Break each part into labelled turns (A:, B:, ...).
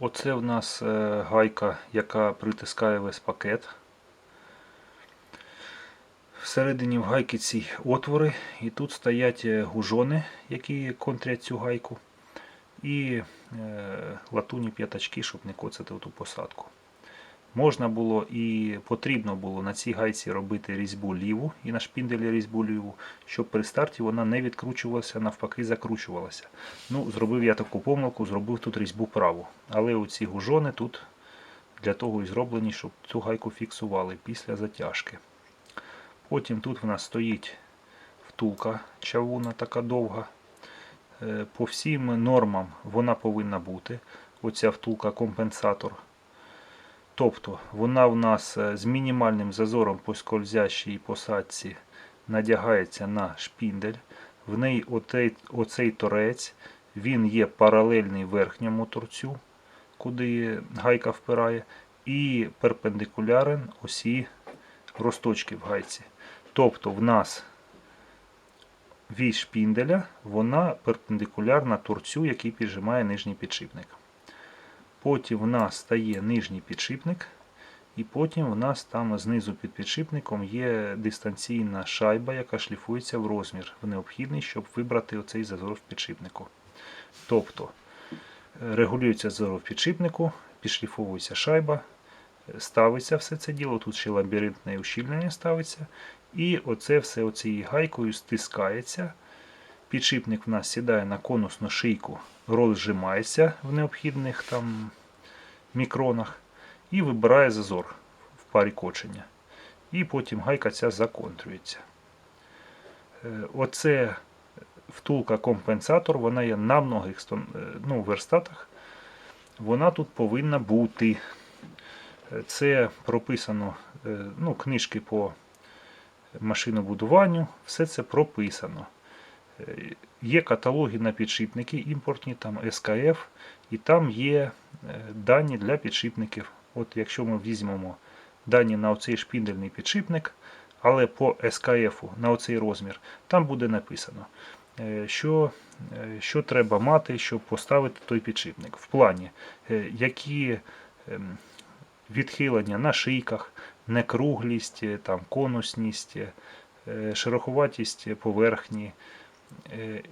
A: Оце в нас е, гайка, яка притискає весь пакет. Всередині в гайки ці отвори, і тут стоять е, гужони, які контрять цю гайку, і е, латуні п'ятачки, щоб не коцати ту посадку. Можна було і потрібно було на цій гайці робити різьбу ліву і на шпінделі різьбу ліву, щоб при старті вона не відкручувалася, навпаки, закручувалася. Ну, зробив я таку помилку, зробив тут різьбу праву. Але оці гужони тут для того і зроблені, щоб цю гайку фіксували після затяжки. Потім тут в нас стоїть втулка чавуна, така довга. Е, По всім нормам вона повинна бути. Оця втулка компенсатор. Тобто вона в нас е, з мінімальним зазором по скользящій посадці надягається на шпіндель. В неї оцей, оцей торець, він є паралельний верхньому торцю, куди гайка впирає, і перпендикулярен осі росточки в гайці. Тобто в нас вісь шпінделя, вона перпендикулярна торцю, який піджимає нижній підшипник. Потім в нас стає нижній підшипник, і потім в нас там знизу під підшипником є дистанційна шайба, яка шліфується в розмір, в необхідний, щоб вибрати оцей зазор в підшипнику. Тобто е, регулюється зазор в підшипнику, підшліфовується шайба, е, ставиться все це діло, тут ще лабіринтне ущільнення ставиться. І оце все оцією гайкою стискається. Підшипник в нас сідає на конусну шийку, розжимається в необхідних там мікронах і вибирає зазор в парі кочення. І потім гайка ця законтрюється. Е, Оце втулка компенсатор, вона є на многих е, ну, верстатах. Вона тут повинна бути. Е, Це прописано ну, книжки по машинобудуванню, все це прописано. Е, Є каталоги на підшипники імпортні, там СКФ, і там є е, дані для підшипників. От якщо ми візьмемо дані на оцей шпіндельний підшипник, але по СКФ на оцей розмір, там буде написано, е, що, що треба мати, щоб поставити той підшипник. В плані, які ем, відхилення на шийках, некруглість, там, конусність, шероховатість поверхні,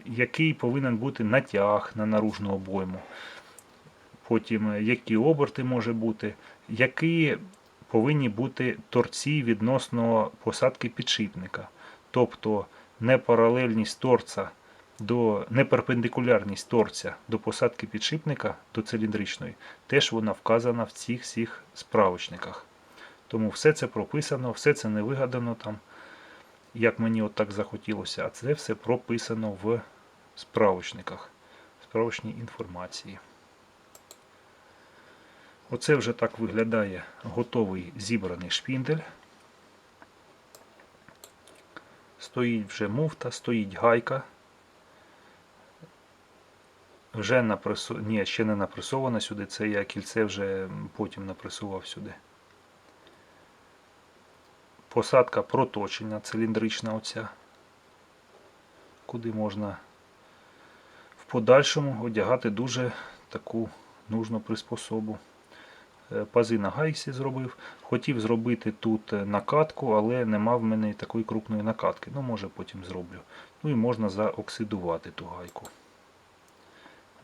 A: який повинен бути натяг на наружну обойму, потім е, які оберти може бути, які повинні бути торці відносно посадки підшипника. Тобто непаралельність торця до неперпендикулярність торця до посадки підшипника до циліндричної, теж вона вказана в цих всіх справочниках. Тому все це прописано, все це не вигадано там, як мені от так захотілося, а це все прописано в справочниках, справочній інформації. Оце вже так виглядає готовий зібраний шпіндель. Стоїть вже муфта, стоїть гайка. Вже напресо... Ні, ще не напресована сюди, це я кільце вже потім напресував сюди. Посадка проточена, циліндрична оця, куди можна в подальшому одягати дуже таку нужну приспособу. Е, Пази на гайсі зробив. Хотів зробити тут е, накатку, але нема в мене такої крупної накатки. Ну, може потім зроблю. Ну і можна заоксидувати ту гайку.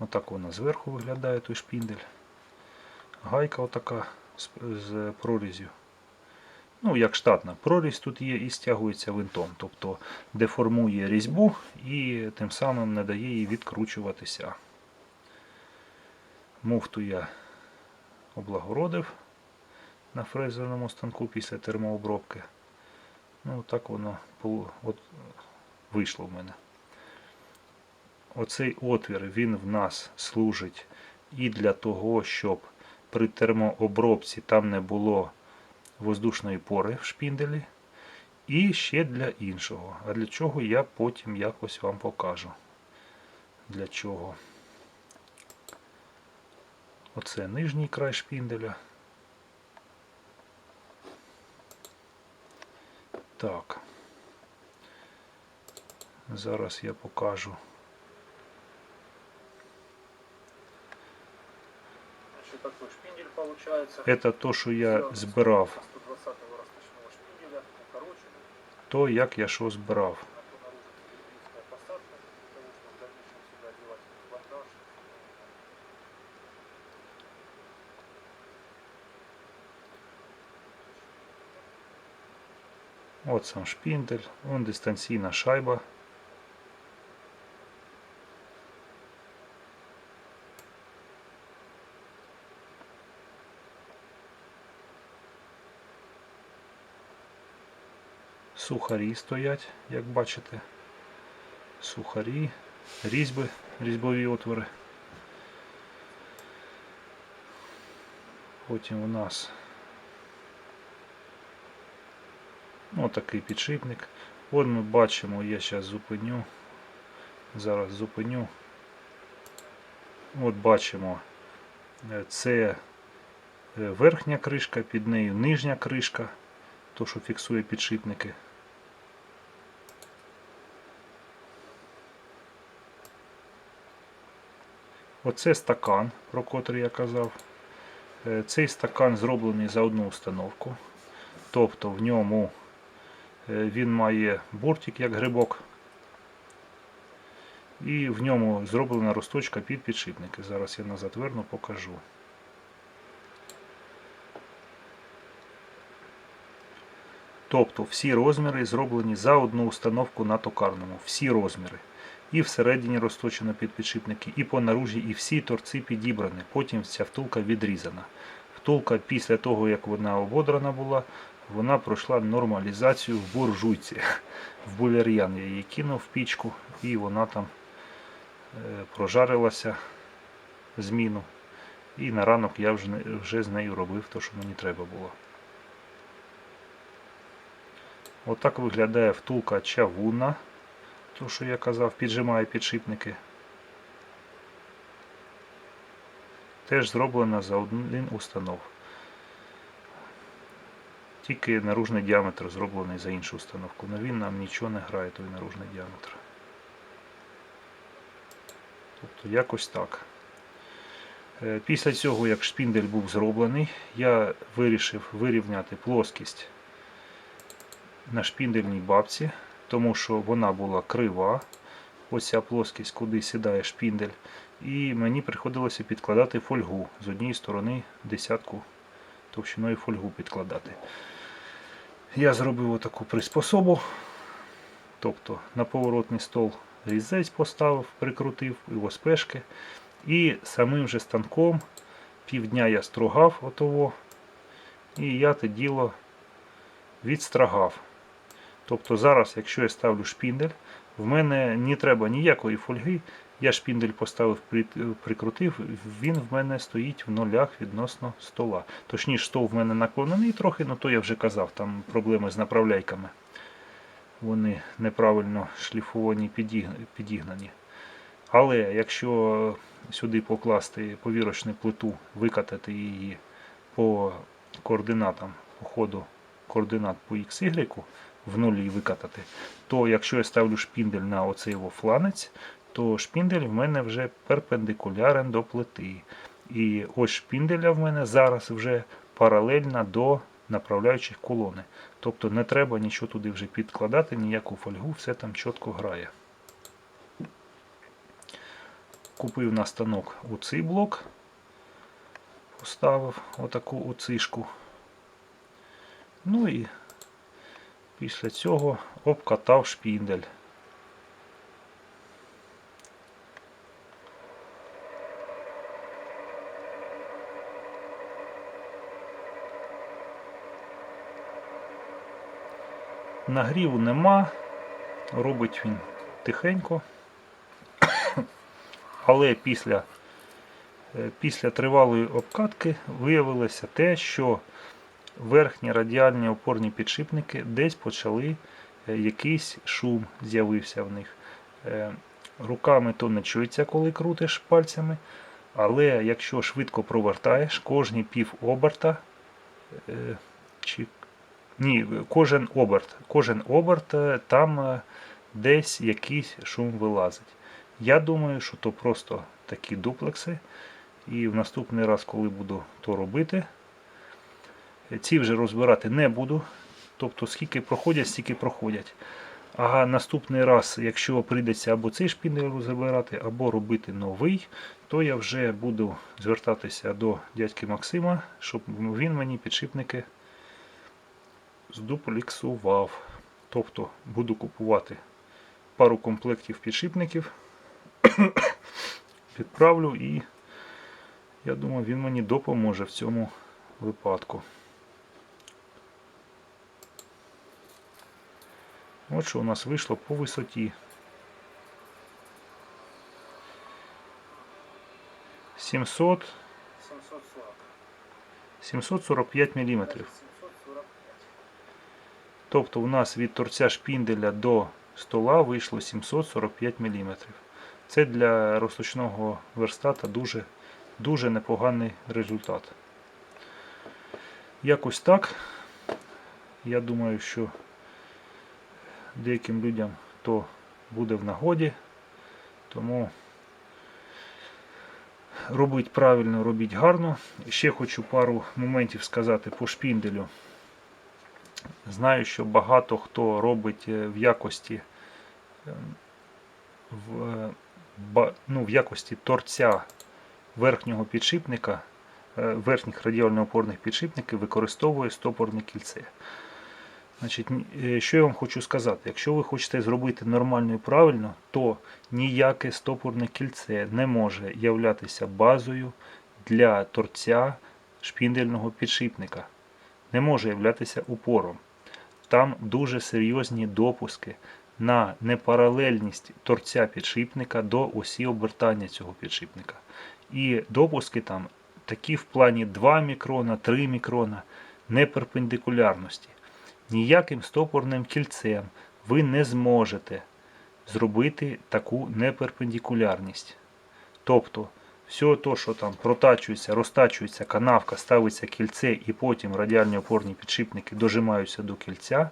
A: Отак вона зверху виглядає той шпіндель. Гайка отака з прорізю. Ну, як штатна прорізь тут є і стягується винтом. Тобто деформує різьбу і тим самим не дає їй відкручуватися. Муфту я облагородив на фрезерному станку після термообробки. Ну, так воно от, вийшло в мене. Оцей отвір він в нас служить і для того, щоб при термообробці там не було воздушної пори в шпінделі, і ще для іншого. А для чого я потім якось вам покажу. Для чого. Оце нижній край шпінделя. Так. Зараз я покажу.
B: Шпиндель
A: то, що я збирав,
B: 120-го шпинделя,
A: то як я що збирав.
B: А то наружу телевизорская посадка, для того, чтобы в дальнейшем сюда одевать бандаж.
A: От сам шпіндель, вон дистанційна шайба. Сухарі стоять, як бачите. Сухарі, різьби, різьбові отвори. Потім у нас Ну, такий підшипник. От ми бачимо, я зараз зупиню. Зараз зупиню. От бачимо, е, це е, верхня кришка, під нею нижня кришка, то що фіксує підшипники. Оце стакан, про котрий я казав. Е, Цей стакан зроблений за одну установку. Тобто в ньому Е, Він має бортик як грибок. І в ньому зроблена росточка під підшипники. Зараз я назад верну, покажу. Тобто всі розміри зроблені за одну установку на токарному. Всі розміри. І всередині розточено під підшипники, і по наружі, і всі торці підібрані. Потім ця втулка відрізана. Втулка після того, як вона ободрана була, вона пройшла нормалізацію в буржуйці. В буляр'ян я її кинув в пічку і вона там е, прожарилася зміну. І на ранок я вже, вже з нею робив те, що мені треба було. Отак виглядає втулка чавунна. То, що я казав, піджимає підшипники. Теж зроблена за один установ. Тільки наружний діаметр зроблений за іншу установку. Но він нам нічого не грає, той наружний діаметр. Тобто якось так. Е, Після цього, як шпіндель був зроблений, я вирішив вирівняти плоскість на шпіндельній бабці, тому що вона була крива. Ось ця плоскість, куди сідає шпіндель. І мені приходилося підкладати фольгу з однієї сторони десятку товщиною фольгу підкладати. Я зробив отаку приспособу. Тобто на поворотний стол різець поставив, прикрутив і оспешки. І самим же станком півдня я строгав отого. І я те діло відстрагав. Тобто зараз, якщо я ставлю шпіндель, в мене не треба ніякої фольги. Я шпіндель поставив, прикрутив, він в мене стоїть в нулях відносно стола. Точніше, стол в мене наклонений трохи, ну то я вже казав, там проблеми з направляйками. Вони неправильно шліфовані, підігнані. Але якщо сюди покласти повірочну плиту, викатати її по координатам, по ходу координат по XY, в нулі викатати, то якщо я ставлю шпіндель на оцей його фланець, то шпіндель в мене вже перпендикулярен до плити. І ось шпінделя в мене зараз вже паралельна до направляючих колони. Тобто не треба нічого туди вже підкладати, ніяку фольгу, все там чітко грає. Купив на станок оцей блок, поставив отаку оцишку. Ну і після цього обкатав шпіндель. Нагріву нема, робить він тихенько. Але після, е, після тривалої обкатки виявилося те, що верхні радіальні опорні підшипники десь почали е, якийсь шум з'явився в них. Е, Руками то не чується, коли крутиш пальцями, але якщо швидко провертаєш, кожні пів оберта, е, чи ні, кожен оберт, кожен оберт там десь якийсь шум вилазить. Я думаю, що то просто такі дуплекси, І в наступний раз, коли буду то робити, ці вже розбирати не буду. Тобто, скільки проходять, стільки проходять. А наступний раз, якщо прийдеться або цей шпіндель розбирати, або робити новий, то я вже буду звертатися до дядьки Максима, щоб він мені підшипники здупліксував. Тобто буду купувати пару комплектів підшипників, відправлю і я думаю, він мені допоможе в цьому випадку. От що у нас вийшло по висоті. 700, 745 мм. Тобто у нас від торця шпінделя до стола вийшло 745 мм. Це для розточного верстата дуже, дуже непоганий результат. Якось так. Я думаю, що деяким людям то буде в нагоді. Тому робіть правильно, робіть гарно. Ще хочу пару моментів сказати по шпінделю. Знаю, що багато хто робить е, в якості е, в, е, ну, в якості торця верхнього підшипника, е, верхніх радіально-опорних підшипників використовує стопорне кільце. Значить, е, що я вам хочу сказати? Якщо ви хочете зробити нормально і правильно, то ніяке стопорне кільце не може являтися базою для торця шпіндельного підшипника не може являтися упором. Там дуже серйозні допуски на непаралельність торця підшипника до осі обертання цього підшипника. І допуски там такі в плані 2 мікрона, 3 мікрона неперпендикулярності. Ніяким стопорним кільцем ви не зможете зробити таку неперпендикулярність. Тобто, все то, що там протачується, розтачується канавка, ставиться кільце і потім радіальні опорні підшипники дожимаються до кільця,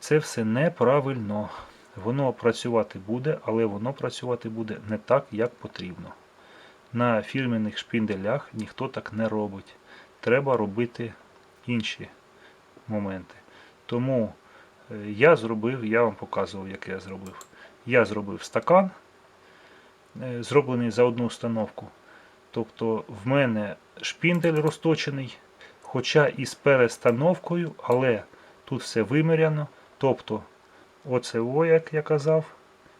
A: це все неправильно. Воно працювати буде, але воно працювати буде не так, як потрібно. На фірменних шпінделях ніхто так не робить. Треба робити інші моменти. Тому е, я зробив, я вам показував, як я зробив. Я зробив стакан, е, зроблений за одну установку. Тобто в мене шпіндель розточений, хоча і з перестановкою, але тут все виміряно. Тобто, оце о, як я казав,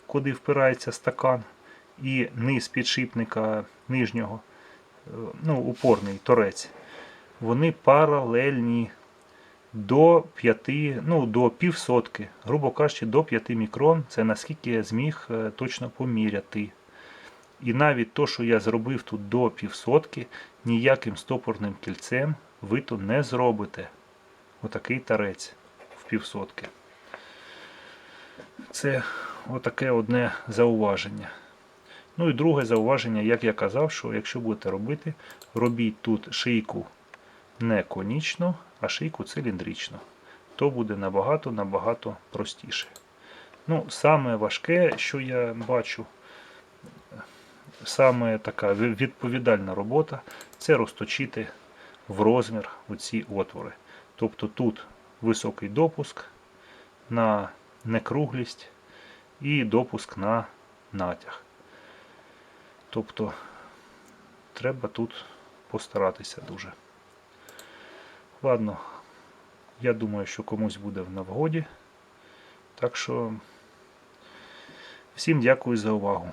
A: куди впирається стакан, і низ підшипника нижнього, е, ну, упорний торець, вони паралельні до 5, ну, до півсотки, грубо кажучи, до 5 мікрон. Це наскільки я зміг е, точно поміряти. І навіть то, що я зробив тут до півсотки, ніяким стопорним кільцем ви то не зробите. Отакий тарець в півсотки. Це отаке одне зауваження. Ну і друге зауваження, як я казав, що якщо будете робити, робіть тут шийку не конічно, а шийку циліндрично. То буде набагато-набагато простіше. Ну, саме важке, що я бачу, саме така відповідальна робота це розточити в розмір оці отвори. Тобто тут високий допуск на некруглість і допуск на натяг. Тобто треба тут постаратися дуже. Ладно, я думаю, що комусь буде в навгоді. Так що всім дякую за увагу.